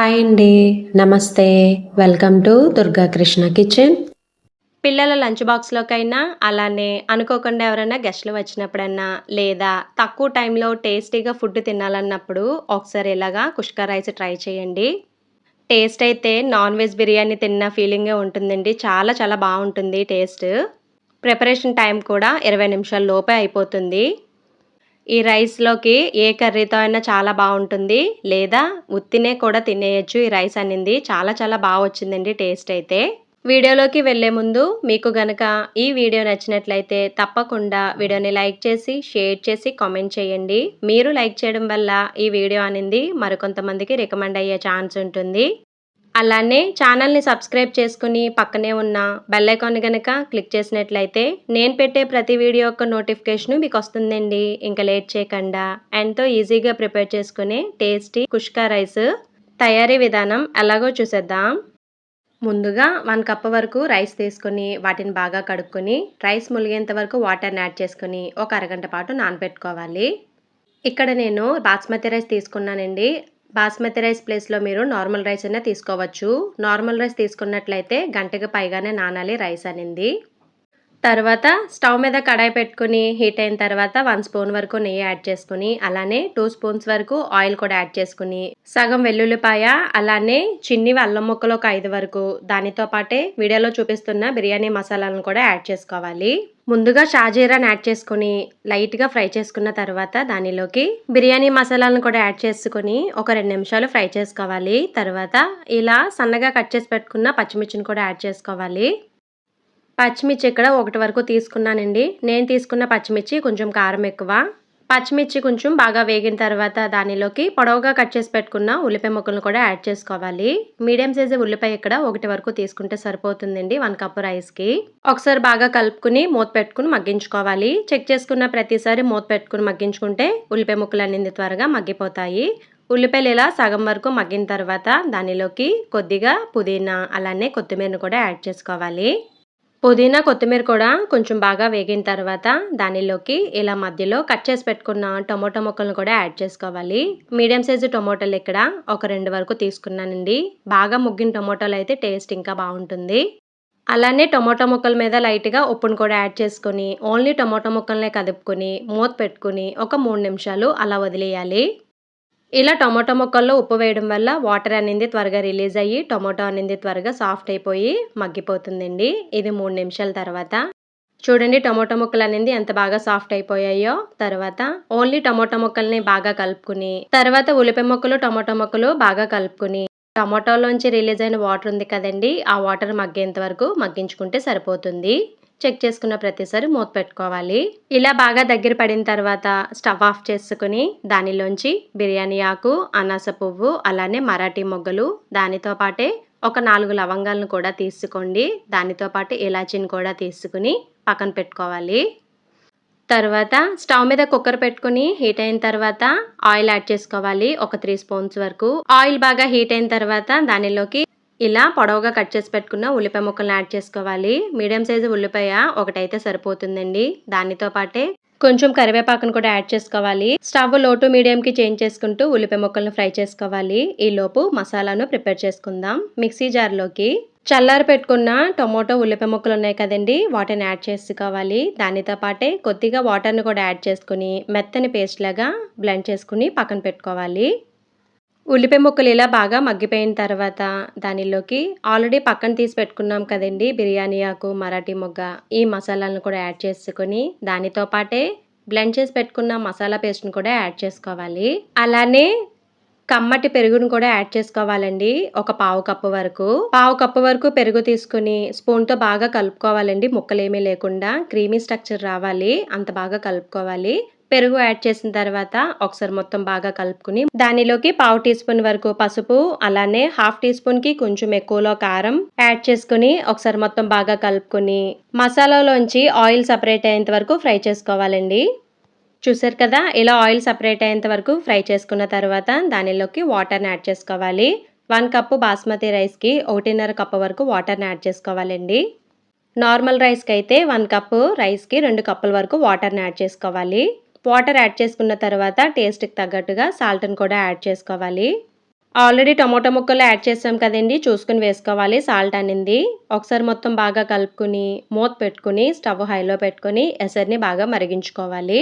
Hi అండి. నమస్తే. Welcome to Durga Krishna kitchen. పిల్లల లంచ్ బాక్స్లోకైనా అలానే అనుకోకుండా ఎవరైనా గెస్ట్లు వచ్చినప్పుడన్నా లేదా తక్కువ టైంలో టేస్టీగా ఫుడ్ తినాలన్నప్పుడు ఒకసారి ఇలాగా కుష్కా రైస్ ట్రై చేయండి. టేస్ట్ అయితే నాన్ వెజ్ బిర్యానీ తిన్న ఫీలింగే ఉంటుందండి. చాలా చాలా బాగుంటుంది టేస్ట్. ప్రిపరేషన్ టైం కూడా ఇరవై నిమిషాల లోపే అయిపోతుంది. ఈ రైస్లోకి ఏ కర్రీతో అయినా చాలా బాగుంటుంది. లేదా ఉత్తినే కూడా తినేయచ్చు ఈ రైస్ అనింది. చాలా చాలా బాగా వచ్చిందండి టేస్ట్ అయితే. వీడియోలోకి వెళ్ళే ముందు మీకు గనక ఈ వీడియో నచ్చినట్లయితే తప్పకుండా వీడియోని లైక్ చేసి షేర్ చేసి కామెంట్ చేయండి. మీరు లైక్ చేయడం వల్ల ఈ వీడియో అనేది. మరికొంతమందికి రికమెండ్ అయ్యే ఛాన్స్ ఉంటుంది. అలానే ఛానల్ని సబ్స్క్రైబ్ చేసుకుని పక్కనే ఉన్న బెల్ ఐకాన్ కనుక క్లిక్ చేసినట్లయితే నేను పెట్టే ప్రతి వీడియో యొక్క నోటిఫికేషన్ మీకు వస్తుందండి. ఇంకా లేట్ చేయకుండా ఎంతో ఈజీగా ప్రిపేర్ చేసుకునే టేస్టీ కుష్కా రైస్ తయారీ విధానం ఎలాగో చూసేద్దాం. ముందుగా వన్ కప్ వరకు రైస్ తీసుకొని వాటిని బాగా కడుక్కొని రైస్ ములిగేంత వరకు వాటర్ని యాడ్ చేసుకుని ఒక అరగంట పాటు నానబెట్టుకోవాలి. ఇక్కడ నేను బాస్మతి రైస్ తీసుకున్నానండి. బాస్మతి రైస్ ప్లేస్లో మీరు నార్మల్ రైస్ అయినా తీసుకోవచ్చు. నార్మల్ రైస్ తీసుకున్నట్లయితే గంటకి పైగానే నానాలి రైస్ అనింది. తర్వాత స్టవ్ మీద కడాయి పెట్టుకుని హీట్ అయిన తర్వాత వన్ స్పూన్ వరకు నెయ్యి యాడ్ చేసుకుని అలానే టూ స్పూన్స్ వరకు ఆయిల్ కూడా యాడ్ చేసుకుని సగం వెల్లుల్లిపాయ అలానే చిన్ని అల్లం ముక్కలు ఒక ఐదు వరకు దానితో పాటే వీడియోలో చూపిస్తున్న బిర్యానీ మసాలాలను కూడా యాడ్ చేసుకోవాలి. ముందుగా షాజీరాని యాడ్ చేసుకుని లైట్గా ఫ్రై చేసుకున్న తర్వాత దానిలోకి బిర్యానీ మసాలాలను కూడా యాడ్ చేసుకుని ఒక రెండు నిమిషాలు ఫ్రై చేసుకోవాలి. తర్వాత ఇలా సన్నగా కట్ చేసి పెట్టుకున్న పచ్చిమిర్చిని కూడా యాడ్ చేసుకోవాలి. పచ్చిమిర్చి ఇక్కడ ఒకటి వరకు తీసుకున్నానండి. నేను తీసుకున్న పచ్చిమిర్చి కొంచెం కారం ఎక్కువ. పచ్చిమిర్చి కొంచెం బాగా వేగిన తర్వాత దానిలోకి పొడవుగా కట్ చేసి పెట్టుకున్న ఉల్లిపాయ ముక్కలను కూడా యాడ్ చేసుకోవాలి. మీడియం సైజు ఉల్లిపాయ ఇక్కడ ఒకటి వరకు తీసుకుంటే సరిపోతుందండి వన్ కప్ రైస్కి ఒకసారి బాగా కలుపుకుని మూత పెట్టుకుని మగ్గించుకోవాలి. చెక్ చేసుకున్న ప్రతిసారి మూత పెట్టుకుని మగ్గించుకుంటే ఉల్లిపాయ ముక్కలు అనేది త్వరగా మగ్గిపోతాయి. ఉల్లిపాయలు ఇలా సగం వరకు మగ్గిన తర్వాత దానిలోకి కొద్దిగా పుదీనా అలానే కొత్తిమీరను కూడా యాడ్ చేసుకోవాలి. పుదీనా కొత్తిమీర కూడా కొంచెం బాగా వేగిన తర్వాత దానిలోకి ఇలా మధ్యలో కట్ చేసి పెట్టుకున్న టొమాటో ముక్కలను కూడా యాడ్ చేసుకోవాలి. మీడియం సైజు టొమాటోలు ఇక్కడ ఒక రెండు వరకు తీసుకున్నానండి. బాగా ముగ్గిన టొమాటోలు అయితే టేస్ట్ ఇంకా బాగుంటుంది. అలానే టొమాటో ముక్కల మీద లైట్గా ఉప్పును కూడా యాడ్ చేసుకొని ఓన్లీ టొమాటో ముక్కలనే కదుపుకొని మూత పెట్టుకుని ఒక మూడు నిమిషాలు అలా వదిలేయాలి. ఇలా టొమాటో మొక్కల్లో ఉప్పు వేయడం వల్ల వాటర్ అనేది త్వరగా రిలీజ్ అయ్యి టొమాటో అనేది త్వరగా సాఫ్ట్ అయిపోయి మగ్గిపోతుందండి. ఇది మూడు నిమిషాల తర్వాత. చూడండి టొమాటో ముక్కలు అనేది ఎంత బాగా సాఫ్ట్ అయిపోయాయో. తర్వాత ఓన్లీ టొమాటో ముక్కల్ని బాగా కలుపుకుని తర్వాత ఉల్లిపాయ ముక్కలు టొమాటో ముక్కలు బాగా కలుపుకుని టమాటోలోంచి రిలీజ్ అయిన వాటర్ ఉంది కదండి ఆ వాటర్ మగ్గేంత వరకు మగ్గించుకుంటే సరిపోతుంది. చెక్ చేసుకున్న ప్రతిసారి మూత పెట్టుకోవాలి. ఇలా బాగా దగ్గర పడిన తర్వాత స్టవ్ ఆఫ్ చేసుకుని దానిలోంచి బిర్యానీ ఆకు అనాస పువ్వు అలానే మరాఠీ మొగ్గలు దానితో పాటే ఒక నాలుగు లవంగాలను కూడా తీసుకోండి. దానితో పాటు ఇలాచీని కూడా తీసుకుని పక్కన పెట్టుకోవాలి. తర్వాత స్టవ్ మీద కుక్కర్ పెట్టుకుని హీట్ అయిన తర్వాత ఆయిల్ యాడ్ చేసుకోవాలి. ఒక త్రీ స్పూన్స్ వరకు. ఆయిల్ బాగా హీట్ అయిన తర్వాత దానిలోకి ఇలా పొడవుగా కట్ చేసి పెట్టుకున్న ఉల్లిపాయ ముక్కలను యాడ్ చేసుకోవాలి. మీడియం సైజు ఉల్లిపాయ ఒకటైతే సరిపోతుందండి. దానితో పాటే కొంచెం కరివేపాకును కూడా యాడ్ చేసుకోవాలి. స్టవ్లో టు మీడియంకి చేంజ్ చేసుకుంటూ ఉల్లిపాయ ముక్కలను ఫ్రై చేసుకోవాలి. ఈ లోపు మసాలాను ప్రిపేర్ చేసుకుందాం. మిక్సీ జార్లోకి చల్లారి పెట్టుకున్న టొమాటో ఉల్లిపాయ ముక్కలు ఉన్నాయి కదండి వాటిని యాడ్ చేసుకోవాలి. దానితో పాటే కొద్దిగా వాటర్ని కూడా యాడ్ చేసుకుని మెత్తని పేస్ట్ లాగా బ్లెండ్ చేసుకుని పక్కన పెట్టుకోవాలి. ఉల్లిపాయ ముక్కలు ఇలా బాగా మగ్గిపోయిన తర్వాత దానిలోకి ఆల్రెడీ పక్కన తీసి పెట్టుకున్నాం కదండి. బిర్యానీ ఆకు మరాఠీ మొగ్గ ఈ మసాలాలను కూడా యాడ్ చేసుకొని దానితో పాటే బ్లెండ్ చేసి పెట్టుకున్న మసాలా పేస్ట్ని కూడా యాడ్ చేసుకోవాలి. అలానే కమ్మటి పెరుగును కూడా యాడ్ చేసుకోవాలండి. ఒక పావు కప్పు వరకు. పావు కప్పు వరకు పెరుగు తీసుకుని స్పూన్తో బాగా కలుపుకోవాలండి. ముక్కలు ఏమీ లేకుండా క్రీమీ స్ట్రక్చర్ రావాలి. అంత బాగా కలుపుకోవాలి. పెరుగు యాడ్ చేసిన తర్వాత ఒకసారి మొత్తం బాగా కలుపుకుని దానిలోకి పావు టీ స్పూన్ వరకు పసుపు అలానే హాఫ్ టీ స్పూన్కి కొంచెం ఎక్కువలో కారం యాడ్ చేసుకుని ఒకసారి మొత్తం బాగా కలుపుకుని మసాలాలోంచి ఆయిల్ సపరేట్ అయ్యేంత వరకు ఫ్రై చేసుకోవాలండి. చూసారు కదా ఇలా ఆయిల్ సపరేట్ అయ్యేంత వరకు ఫ్రై చేసుకున్న తర్వాత దానిలోకి వాటర్ని యాడ్ చేసుకోవాలి. వన్ కప్పు బాస్మతి రైస్కి ఒకటిన్నర కప్పు వరకు వాటర్ని యాడ్ చేసుకోవాలండి. నార్మల్ రైస్కి అయితే వన్ కప్పు రైస్కి రెండు కప్పుల వరకు వాటర్ని యాడ్ చేసుకోవాలి. వాటర్ యాడ్ చేసుకున్న తర్వాత టేస్ట్కి తగ్గట్టుగా సాల్ట్ని కూడా యాడ్ చేసుకోవాలి. ఆల్రెడీ టమోటా ముక్కలు యాడ్ చేసాం కదండి చూసుకుని వేసుకోవాలి సాల్ట్ అనింది. ఒకసారి మొత్తం బాగా కలుపుకుని మూత పెట్టుకుని స్టవ్ హైలో పెట్టుకొని ఎసరిని బాగా మరిగించుకోవాలి.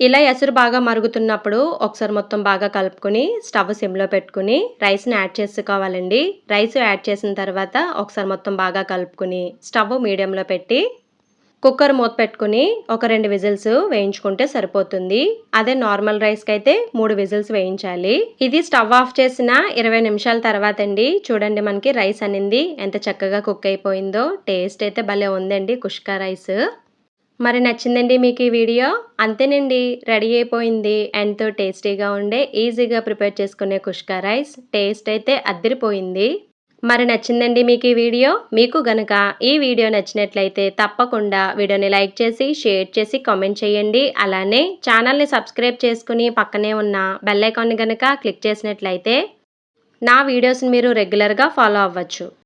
ఇలా ఎసరు బాగా మరుగుతున్నప్పుడు ఒకసారి మొత్తం బాగా కలుపుకొని స్టవ్ సిమ్లో పెట్టుకుని రైస్ని యాడ్ చేసుకోవాలండి. రైస్ యాడ్ చేసిన తర్వాత ఒకసారి మొత్తం బాగా కలుపుకుని స్టవ్ మీడియంలో పెట్టి కుక్కర్ మూత పెట్టుకుని ఒక రెండు విజిల్స్ వేయించుకుంటే సరిపోతుంది. అదే నార్మల్ రైస్కి అయితే మూడు విజిల్స్ వేయించాలి. ఇది స్టవ్ ఆఫ్ చేసిన ఇరవై నిమిషాల తర్వాత అండి చూడండి మనకి రైస్ అనింది. ఎంత చక్కగా కుక్ అయిపోయిందో. టేస్ట్ అయితే భలే ఉందండి కుష్కా రైస్. మరి నచ్చిందండి మీకు ఈ వీడియో? అంతేనండి. రెడీ అయిపోయింది. ఎంతో టేస్టీగా ఉండే ఈజీగా ప్రిపేర్ చేసుకునే కుష్కా రైస్. టేస్ట్ అయితే అద్దరిపోయింది. మరి నచ్చిందండి మీకు ఈ వీడియో? మీకు గనక ఈ వీడియో నచ్చినట్లయితే తప్పకుండా వీడియోని లైక్ చేసి షేర్ చేసి కామెంట్ చేయండి. అలానే ఛానల్ని సబ్స్క్రైబ్ చేసుకుని పక్కనే ఉన్న బెల్ ఐకాన్ని కనుక క్లిక్ చేసినట్లయితే నా వీడియోస్ని మీరు రెగ్యులర్గా ఫాలో అవ్వచ్చు.